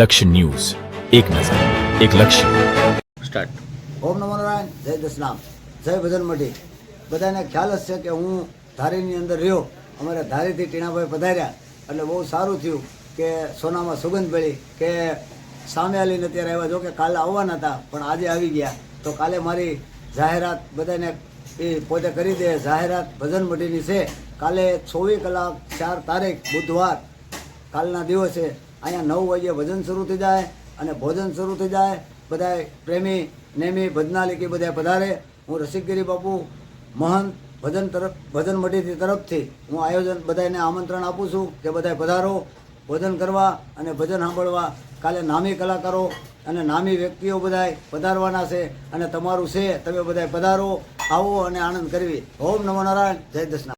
લક્ષ્ય ન્યૂઝ. એક નજર એક લક્ષ્ય. સ્ટાર્ટ. ઓમ નમો નારાયણ જય દસનામ જય ભજન મઢી. બધાને ખ્યાલ જ છે કે હું ધારીની અંદર રહ્યો. અમારે ધારીથી ટીણાભાઈ પધાર્યા. એટલે બહુ સારું થયું કે સોનામાં સુગંધ મળી કે સામે આલીને અત્યારે આવ્યા. જો કે કાલે આવવાના હતા પણ આજે આવી ગયા. તો કાલે મારી જાહેરાત બધાને એ પોતે કરી દે. જાહેરાત ભજન મઢીની છે. કાલે ચોવીસ કલાક ચાર તારીખ બુધવાર. કાલના દિવસે અહીંયા નવ વાગ્યે ભજન શરૂ થઈ જાય અને ભોજન શરૂ થઈ જાય. બધા પ્રેમી, નેમી, ભજનાલિકી બધા પધારે. હું રસિકગીરી બાપુ, મહંત, ભજન તરફ, ભજન મઢીથી તરફથી હું આયોજન બધાને આમંત્રણ આપું છું કે બધા પધારો. ભોજન કરવા અને ભજન સાંભળવા. કાલે નામી કલાકારો અને નામી વ્યક્તિઓ બધાય પધારવાના છે અને તમારું છે, તમે બધાય પધારો. આવો અને આનંદ કરવી. ઓમ નમો નારાયણ. જય દસના